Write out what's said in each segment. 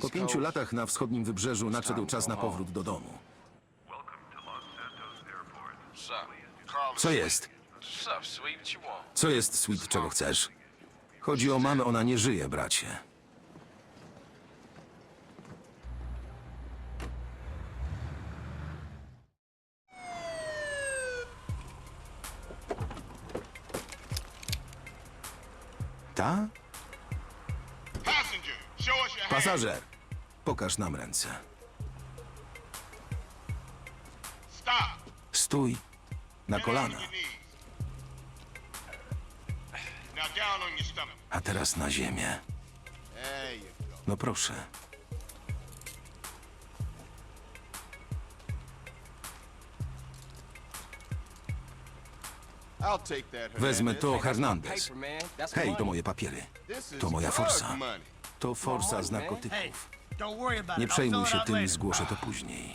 Po pięciu latach na wschodnim wybrzeżu nadszedł czas na powrót do domu. Co jest? What's up, sweet? What you want? Co jest, Sweet, czego chcesz? Chodzi o mamę, ona nie żyje, bracie. Ta? Pasażer! Pokaż nam ręce. Stój na kolana, a teraz na ziemię. No proszę. Wezmę to, Hernandez. Hej, to moje papiery. To moja forsa. To forsa z narkotyków. Nie przejmuj się tym, zgłoszę to później.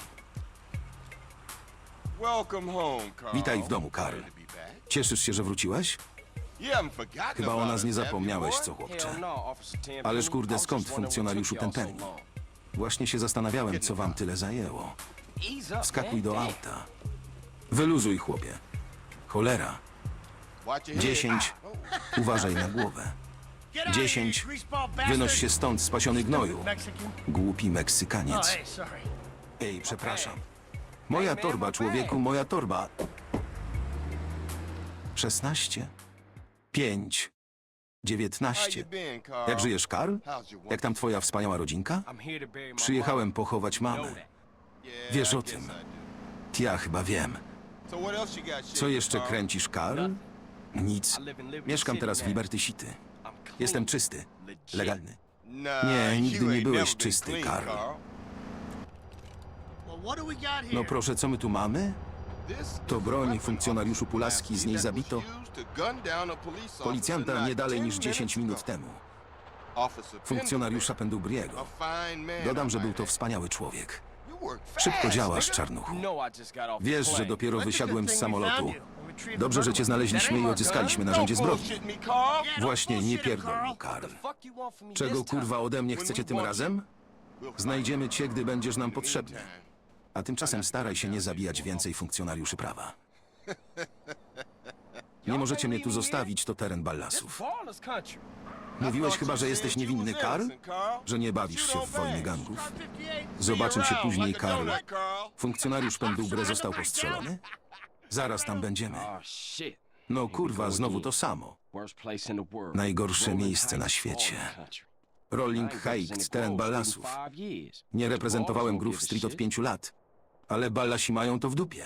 Witaj w domu, Karl. Cieszysz się, że forgotten Chyba o nas nie zapomniałeś, co chłopcze. Ależ kurde, skąd funkcjonariuszu Tenpenny? long. Właśnie się zastanawiałem, co wam tyle zajęło. Wskakuj do auta. Wyluzuj, chłopie. Cholera. Dziesięć. Uważaj na głowę. Dziesięć. Wynoś się stąd, spasiony gnoju. Głupi Oh, Meksykaniec. sorry. Ej, przepraszam. Moja torba, człowieku, moja torba. Szesnaście. Pięć. Dziewiętnaście. Jak żyjesz, Karl? Jak tam twoja wspaniała rodzinka? Przyjechałem pochować mamę. Wiesz o tym. Ja chyba wiem. Co jeszcze kręcisz, Karl? Nic. Mieszkam teraz w. Liberty City. Jestem czysty. Legalny. Nie, nigdy nie byłeś czysty, Karl. No proszę, co my tu mamy? To broń, funkcjonariuszu Pulaski, z niej zabito Policjanta nie dalej 10 niż 10 minut temu. Funkcjonariusza Pendubriego. Dodam, że był to wspaniały człowiek. Szybko działasz, czarnuchu. Wiesz, że dopiero wysiadłem z samolotu. Dobrze, że cię znaleźliśmy i odzyskaliśmy my narzędzie zbrodni. Właśnie, nie pierdol mu, Karl. Czego kurwa ode mnie chcecie tym razem? Znajdziemy cię, gdy będziesz nam potrzebny. A tymczasem staraj się nie zabijać więcej funkcjonariuszy prawa. Nie możecie mnie tu zostawić, to teren Ballasów. Mówiłeś chyba, że jesteś niewinny, Karl? Że nie bawisz się w bang. gangów? Car 58. Zobaczył się później, Karl. Funkcjonariusz Pendubre został postrzelony? Zaraz tam będziemy. Oh. No kurwa, znowu to samo. Najgorsze miejsce na świecie. Rolling Heights, teren Ballasów. Nie reprezentowałem Groove Street od pięciu lat. Ale Ballasi mają to w dupie.